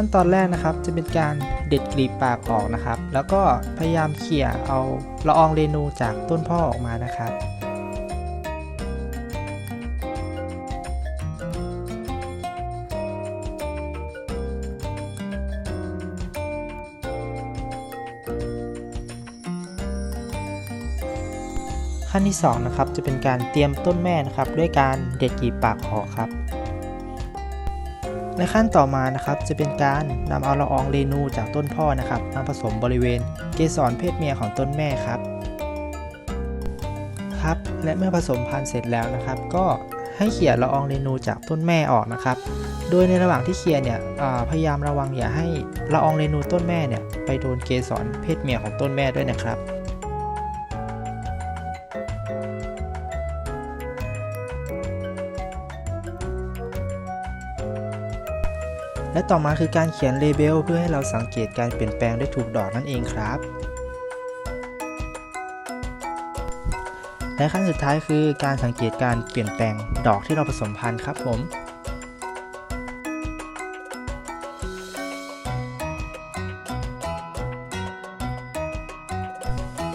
ขั้นตอนแรกนะครับจะเป็นการเด็ดกลีบปากออกนะครับ แล้วก็พยายามเขี่ยเอาละอองเรนูจากต้นพ่อออกมานะครับขั้นที่2นะครับจะเป็นการเตรียมต้นแม่นะครับ ด้วยการเด็ดกลีบปากออกครับ ในขั้นต่อมานะครับจะเป็นการนำเอาละอองเรนูจากต้นพ่อนะครับมาผสมบริเวณเกสรเพศเมียของต้นแม่ครับครับ และเมื่อผสมพันธุ์เสร็จแล้วนะครับ ก็ให้เขี่ยละอองเรนูจากต้นแม่ออกนะครับ โดยในระหว่างที่เขี่ยเนี่ยพยายามระวังอย่าให้ละอองเรนูต้นแม่เนี่ยไปโดนเกสรเพศเมียของต้นแม่ด้วยนะครับ และต่อมาคือการเขียนเลเบลเพื่อให้เราสังเกตการเปลี่ยนแปลงได้ถูกดอกนั่นเองครับ และขั้นสุดท้ายคือการสังเกตการเปลี่ยนแปลงดอกที่เราผสมพันธุ์ครับผม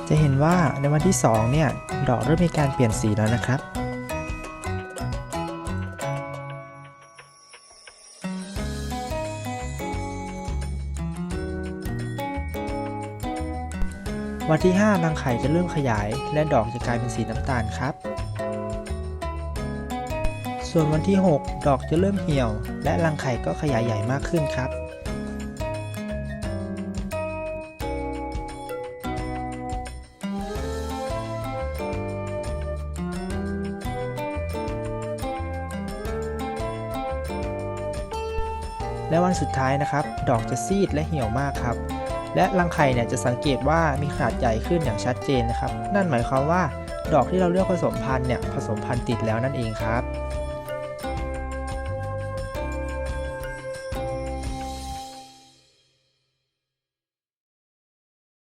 จะเห็นว่าในวันที่2เนี่ยดอกเริ่มมีการเปลี่ยนสีแล้วนะครับ วันที่ 5 รังไข่จะเริ่มขยาย และดอกจะกลายเป็นสีน้ำตาลครับ ส่วนวันที่ 6 ดอกจะเริ่มเหี่ยว และรังไข่ก็ขยายใหญ่มากขึ้นครับ และวันสุดท้ายนะครับ ดอกจะซีดและเหี่ยวมากครับ และรังไข่เนี่ยจะสังเกตว่ามีขนาดใหญ่ขึ้นอย่างชัดเจนนะครับ นั่นหมายความว่า ดอกที่เราเลือกผสมพันธุ์เนี่ยผสมพันธุ์ติดแล้วนั่นเองครับ